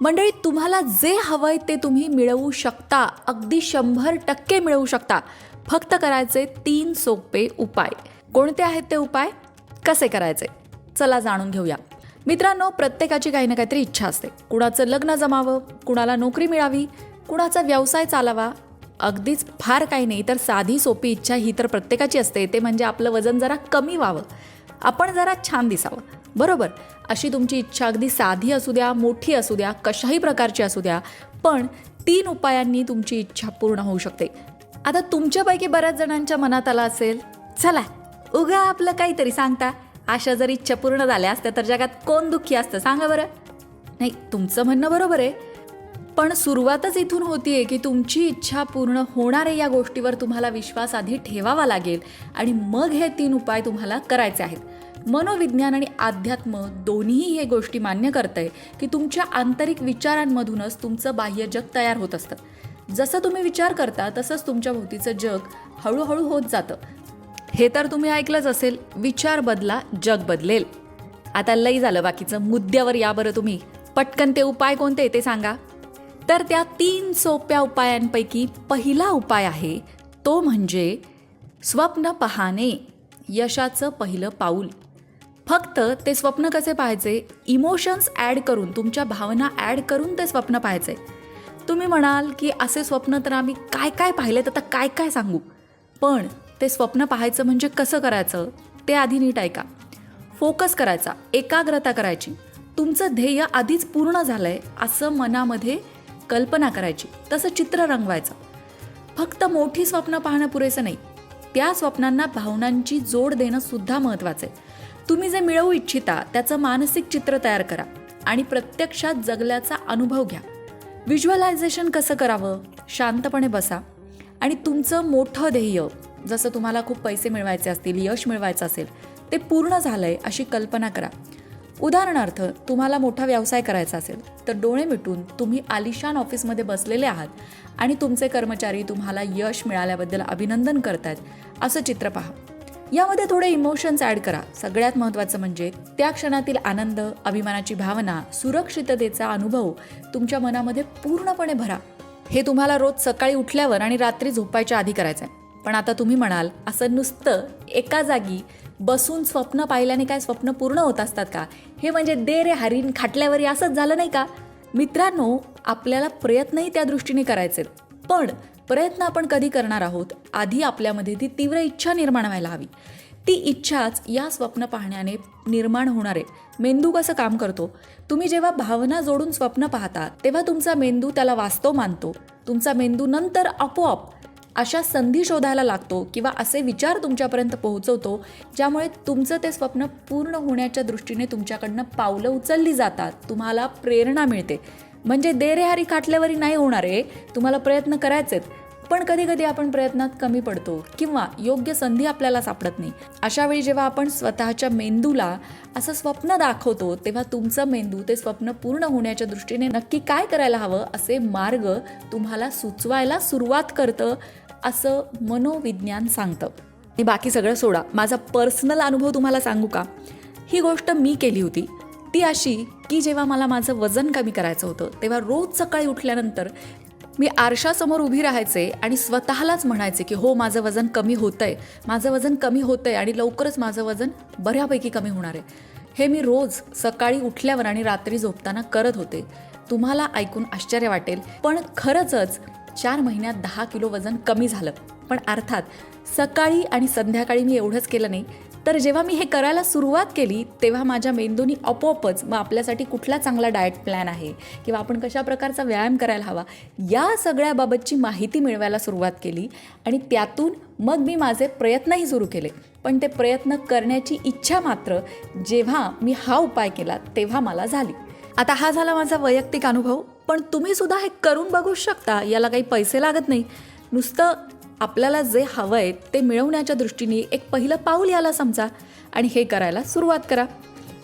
मंडळी तुम्हाला जे हवंय ते तुम्ही मिळवू शकता. अगदी शंभर टक्के मिळवू शकता. फक्त करायचे तीन सोपे उपाय. कोणते आहेत ते उपाय? कसे करायचे? चला जाणून घेऊया. मित्रांनो प्रत्येकाची काही ना काहीतरी इच्छा असते. कुणाचं लग्न जमावं कुणाला नोकरी मिळावी कुणाचा व्यवसाय चालावा अगदीच फार काही नाही. तर साधी सोपी इच्छा ही तर प्रत्येकाची असते. ते म्हणजे आपलं वजन जरा कमी व्हावं. आपण जरा छान दिसावं. बरोबर? अशी तुमची इच्छा अगदी साधी असू द्या मोठी असू द्या कशाही प्रकारची असू द्या पण तीन उपायांनी तुमची इच्छा पूर्ण होऊ शकते. आता तुमच्यापैकी बऱ्याच जणांच्या मनात आला असेल चला उगा आपलं काहीतरी सांगता. अशा जर इच्छा पूर्ण झाल्या असत्या तर जगात कोण दुःखी असतं? सांगा बरं. नाही तुमचं म्हणणं बरोबर आहे. पण सुरुवातच इथून होतीये की तुमची इच्छा पूर्ण होणार आहे या गोष्टीवर तुम्हाला विश्वास आधी ठेवावा लागेल. आणि मग हे तीन उपाय तुम्हाला करायचे आहेत. मनोविज्ञान आणि अध्यात्म दोन्हीही हे गोष्टी मान्य करतंय की तुमच्या आंतरिक विचारांमधूनच तुमचं बाह्य जग तयार होत असतं. जसं तुम्ही विचार करता तसंच तुमच्या भोवतीचं जग हळूहळू होत जातं. हे तर तुम्ही ऐकलंच असेल विचार बदला जग बदलेल. आता लई झालं बाकीचं मुद्द्यावर या बरं तुम्ही. पटकन ते उपाय कोणते ते सांगा. तर त्या तीन सोप्या उपायांपैकी पहिला उपाय आहे तो म्हणजे स्वप्न पाहणे यशाचं पहिलं पाऊल. फक्त ते स्वप्न कसे पाहायचे? इमोशन्स ॲड करून तुमच्या भावना ॲड करून ते स्वप्न पाहायचे. तुम्ही म्हणाल की असे स्वप्न तर आम्ही काय काय पाहिलेत आता काय काय सांगू? पण ते स्वप्न पाहायचं म्हणजे कसं करायचं? ते आधी नीट ऐका. फोकस करायचा एकाग्रता करायची. तुमचं ध्येय आधीच पूर्ण झालं आहे असं मनामध्ये कल्पना करायची तसं चित्र रंगवायचं. फक्त मोठी स्वप्न पाहणं पुरेसं नाही. त्या स्वप्नांना भावनांची जोड देणं सुद्धा महत्त्वाचं आहे तुम्ही जे मिळवू इच्छिता त्याचं मानसिक चित्र तयार करा आणि प्रत्यक्षात जगल्याचा अनुभव घ्या. व्हिज्युअलायझेशन कसं करावं? शांतपणे बसा. आणि तुमचं मोठं ध्येय जसं तुम्हाला खूप पैसे मिळवायचे असतील यश मिळवायचं असेल ते पूर्ण झालंय अशी कल्पना करा. उदाहरणार्थ तुम्हाला मोठा व्यवसाय करायचा असेल तर डोळे मिटून तुम्ही आलिशान ऑफिसमध्ये बसलेले आहात आणि तुमचे कर्मचारी तुम्हाला यश मिळाल्याबद्दल अभिनंदन करतात असं चित्र पहा. यामध्ये थोडे इमोशन्स ॲड करा. सगळ्यात महत्त्वाचं म्हणजे त्या क्षणातील आनंद अभिमानाची भावना सुरक्षिततेचा अनुभव तुमच्या मनामध्ये पूर्णपणे भरा. हे तुम्हाला रोज सकाळी उठल्यावर आणि रात्री झोपायच्या आधी करायचं आहे पण आता तुम्ही म्हणाल असं नुसतं एका जागी बसून स्वप्न पाहिल्याने काय स्वप्न पूर्ण होत असतात का? हे म्हणजे दे रे हरीण खाटल्यावर असंच झालं नाही का? मित्रांनो आपल्याला प्रयत्नही त्या दृष्टीने करायचे पण प्रयत्न आपण कधी करणार आहोत? आधी आपल्यामध्ये ती तीव्र इच्छा निर्माण व्हायला हवी. ती इच्छाच या स्वप्न पाहण्याने निर्माण होणार. आहे मेंदू कसं काम करतो? तुम्ही जेव्हा भावना जोडून स्वप्न पाहता तेव्हा तुमचा मेंदू त्याला वास्तव मानतो. तुमचा मेंदू नंतर आपोआप अशा संधी शोधायला लागतो किंवा असे विचार तुमच्यापर्यंत पोहोचवतो ज्यामुळे तुमचं ते स्वप्न पूर्ण होण्याच्या दृष्टीने तुमच्याकडनं पावलं उचलली जातात. तुम्हाला प्रेरणा मिळते. म्हणजे देरेहारी खाटल्यावरी नाही होणार आहे तुम्हाला प्रयत्न करायचेत. पण कधी कधी आपण प्रयत्नात कमी पडतो किंवा योग्य संधी आपल्याला सापडत नाही. अशा वेळी जेव्हा आपण स्वतःच्या मेंदूला असं स्वप्न दाखवतो तेव्हा तुमचं मेंदू ते स्वप्न पूर्ण होण्याच्या दृष्टीने नक्की काय करायला हवं असे मार्ग तुम्हाला सुचवायला सुरुवात करतं. असं मनोविज्ञान सांगतं. आणि बाकी सगळं सोडा. माझा पर्सनल अनुभव तुम्हाला सांगू का? ही गोष्ट मी केली होती. ती अशी की जेव्हा मला माझं वजन कमी करायचं होतं तेव्हा रोज सकाळी उठल्यानंतर मी आरशासमोर उभी राहायचे आणि स्वतःलाच म्हणायचे की हो माझं वजन कमी होतंय. माझं वजन कमी होतंय आणि लवकरच माझं वजन बऱ्यापैकी कमी होणार आहे. हे मी रोज सकाळी उठल्यावर आणि रात्री झोपताना करत होते. तुम्हाला ऐकून आश्चर्य वाटेल पण खरंचच चार महिन्यात दहा किलो वजन कमी झालं. पण अर्थात सकाळी आणि संध्याकाळी मी एवढंच केलं नाही. तर जेव्हा मी हे करायला सुरुवात केली तेव्हा माझ्या मेंदूनी आपोआपच मग आपल्यासाठी कुठला चांगला डाएट प्लॅन आहे किंवा आपण कशा प्रकारचा व्यायाम करायला हवा या सगळ्याबाबतची माहिती मिळवायला सुरुवात केली आणि त्यातून मग मी माझे प्रयत्नही सुरू केले. पण ते प्रयत्न करण्याची इच्छा मात्र जेव्हा मी हा उपाय केला तेव्हा मला झाली. आता हा झाला माझा वैयक्तिक अनुभव. पण तुम्ही सुद्धा हे करून बघू शकता याला काही पैसे लागत नाही. नुसतं आपल्याला जे हवं आहे ते मिळवण्याच्या दृष्टीने एक पहिलं पाऊल याला समजा आणि हे करायला सुरुवात करा.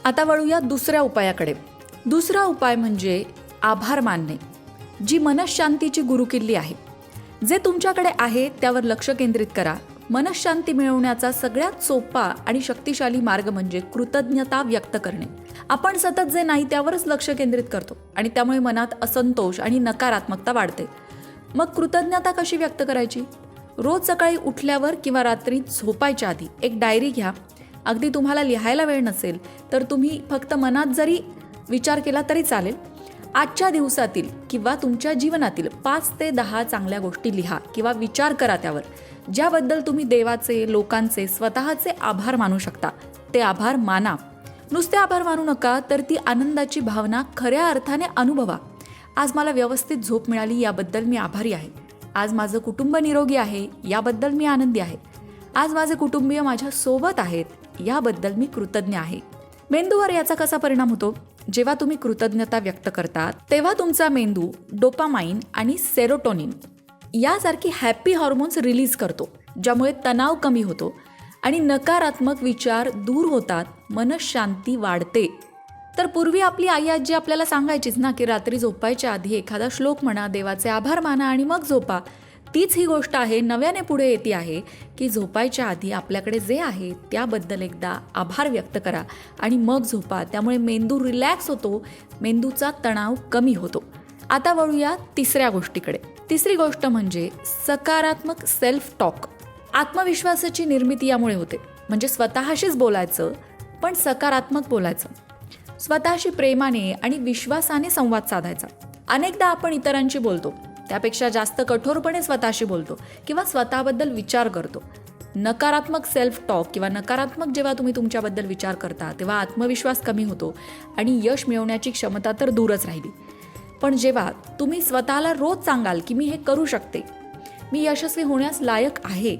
आता वळूया दुसऱ्या उपायाकडे. दुसरा उपाय म्हणजे आभार मानणे जी मनशांतीची गुरुकिल्ली आहे. जे तुमच्याकडे आहे त्यावर लक्ष केंद्रित करा. मनशांती मिळवण्याचा सगळ्यात सोपा आणि शक्तिशाली मार्ग म्हणजे कृतज्ञता व्यक्त करणे. आपण सतत जे नाही त्यावरच लक्ष केंद्रित करतो आणि त्यामुळे मनात असंतोष आणि नकारात्मकता वाढते. मग कृतज्ञता कशी व्यक्त करायची? रोज सकाळी उठल्यावर किंवा रात्री झोपायच्या आधी एक डायरी घ्या. अगदी तुम्हाला लिहायला वेळ नसेल तर तुम्ही फक्त मनात जरी विचार केला तरी चालेल. आजच्या दिवसातील किंवा तुमच्या जीवनातील पाच ते दहा चांगल्या गोष्टी लिहा किंवा विचार करा त्यावर. ज्याबद्दल तुम्ही देवाचे लोकांचे स्वतःचे आभार मानू शकता. ते आभार माना. नुसते आभार मानू नका तर ती आनंदाची भावना खऱ्या अर्थाने अनुभवा. आज मला व्यवस्थित झोप मिळाली याबद्दल मी आभारी आहे. आज माझं कुटुंब निरोगी आहे याबद्दल मी आनंदी आहे. आज माझे कुटुंबीय माझ्या सोबत आहेत याबद्दल मी कृतज्ञ आहे. मेंदूवर याचा कसा परिणाम होतो? जेव्हा तुम्ही कृतज्ञता व्यक्त करता तेव्हा तुमचा मेंदू डोपामाइन आणि सेरोटोनिन यासारखी हॅपी हॉर्मोन्स रिलीज करतो ज्यामुळे तणाव कमी होतो आणि नकारात्मक विचार दूर होतात मनशांती वाढते. तर पूर्वी आपली आई आजी आपल्याला सांगायचीच ना की रात्री झोपायच्या आधी एखादा श्लोक म्हणा देवाचे आभार माना आणि मग झोपा. तीच ही गोष्ट आहे नव्याने पुढे येते आहे की झोपायच्या आधी आपल्याकडे जे आहे त्याबद्दल एकदा आभार व्यक्त करा आणि मग झोपा. त्यामुळे मेंदू रिलॅक्स होतो मेंदूचा तणाव कमी होतो. आता वळूया तिसऱ्या गोष्टीकडे. तिसरी गोष्ट म्हणजे सकारात्मक सेल्फ टॉक आत्मविश्वासाची निर्मिती यामुळे होते. म्हणजे स्वतःशीच बोलायचं पण सकारात्मक बोलायचं. स्वतःशी प्रेमाने आणि विश्वासाने संवाद साधायचा. अनेकदा आपण इतरांशी बोलतो. त्यापेक्षा जास्त कठोरपणे स्वतःशी बोलतो किंवा स्वतःबद्दल विचार करतो. नकारात्मक सेल्फ टॉक किंवा नकारात्मक जेव्हा तुम्ही तुमच्याबद्दल विचार करता तेव्हा आत्मविश्वास कमी होतो आणि यश मिळवण्याची क्षमता तर दूरच राहिली. पण जेव्हा तुम्ही स्वतःला रोज सांगाल की मी हे करू शकते मी यशस्वी होण्यास लायक आहे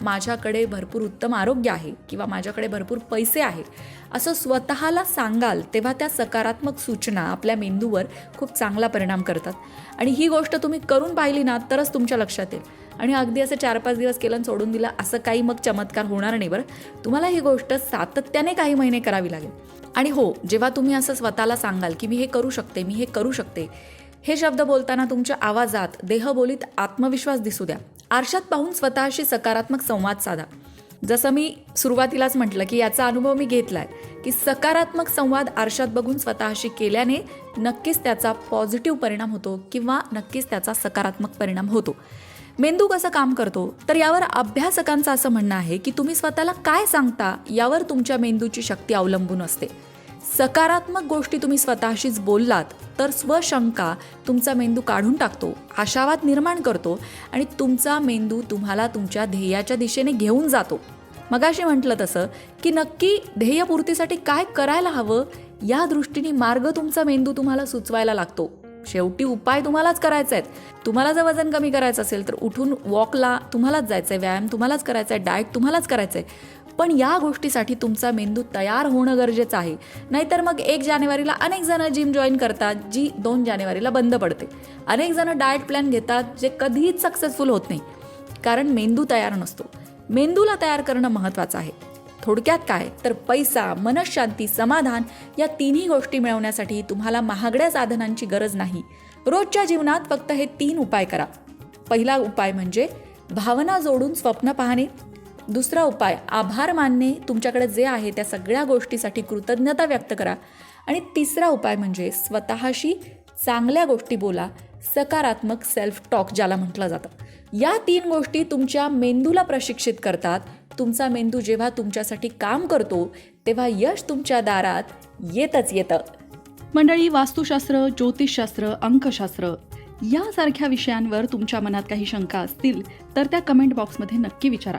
माझ्याकडे भरपूर उत्तम आरोग्य आहे किंवा माझ्याकडे भरपूर पैसे आहेत असं स्वतःला सांगाल तेव्हा त्या सकारात्मक सूचना आपल्या मेंदूवर खूप चांगला परिणाम करतात. आणि ही गोष्ट तुम्ही करून पाहिली ना तरच तुमच्या लक्षात येईल. आणि अगदी असं चार पाच दिवस केलं आणि सोडून दिलं असं काही मग चमत्कार होणार नाही बरं. तुम्हाला ही गोष्ट सातत्याने काही महिने करावी लागेल. आणि हो जेव्हा तुम्ही असं स्वतःला सांगाल की मी हे करू शकते मी हे करू शकते हे शब्द बोलताना तुमच्या आवाजात देहबोलीत आत्मविश्वास दिसू द्या. आरशात पाहून स्वतःशी सकारात्मक संवाद साधा. जसं मी सुरुवातीलाच म्हटलं की याचा अनुभव मी घेतलाय की सकारात्मक संवाद आरशात बघून स्वतःशी केल्याने नक्कीच त्याचा पॉझिटिव्ह परिणाम होतो किंवा नक्कीच त्याचा सकारात्मक परिणाम होतो. मेंदू कसं काम करतो? तर यावर अभ्यासकांचं असं म्हणणं आहे की तुम्ही स्वतःला काय सांगता यावर तुमच्या मेंदूची शक्ती अवलंबून असते. सकारात्मक गोष्टी तुम्ही स्वतःशीच बोललात तर स्वशंका तुमचा मेंदू काढून टाकतो आशावाद निर्माण करतो आणि तुमचा मेंदू तुम्हाला तुमच्या ध्येयाच्या दिशेने घेऊन जातो. मगाशी म्हटलं तसं की नक्की ध्येयपूर्तीसाठी काय करायला हवं या दृष्टीने मार्ग तुमचा मेंदू तुम्हाला सुचवायला लागतो. शेवटी उपाय तुम्हालाच करायचा आहेत. तुम्हाला जर वजन कमी करायचं असेल तर उठून वॉकला तुम्हालाच जायचं आहे व्यायाम तुम्हालाच करायचा आहे डाएट तुम्हालाच करायचं आहे पण या गोष्टीसाठी तुमचा मेंदू तयार होणं गरजेचं आहे. नाहीतर मग एक जानेवारीला अनेक जण जिम जॉईन करतात जी दोन जानेवारीला बंद पडते. अनेक जण डाएट प्लॅन घेतात जे कधीच सक्सेसफुल होत नाही. कारण मेंदू तयार नसतो. मेंदूला तयार करणं महत्त्वाचं आहे. थोडक्यात काय? तर पैसा मनशांती समाधान या तिन्ही गोष्टी मिळवण्यासाठी तुम्हाला महागड्या साधनांची गरज नाही. रोजच्या जीवनात फक्त हे तीन उपाय करा. पहिला उपाय म्हणजे भावना जोडून स्वप्न पाहणे. दुसरा उपाय आभार मानणे तुमच्याकडे जे आहे त्या सगळ्या गोष्टीसाठी कृतज्ञता व्यक्त करा. आणि तिसरा उपाय म्हणजे स्वतःशी चांगल्या गोष्टी बोला सकारात्मक सेल्फ टॉक ज्याला म्हटलं जातं. या तीन गोष्टी तुमच्या मेंदूला प्रशिक्षित करतात. तुमचा मेंदू जेव्हा तुमच्यासाठी काम करतो तेव्हा यश तुमच्या दारात येतच येतं. मंडळी वास्तुशास्त्र ज्योतिषशास्त्र अंकशास्त्र यासारख्या विषयांवर तुमच्या मनात काही शंका असतील तर त्या कमेंट बॉक्समध्ये नक्की विचारा.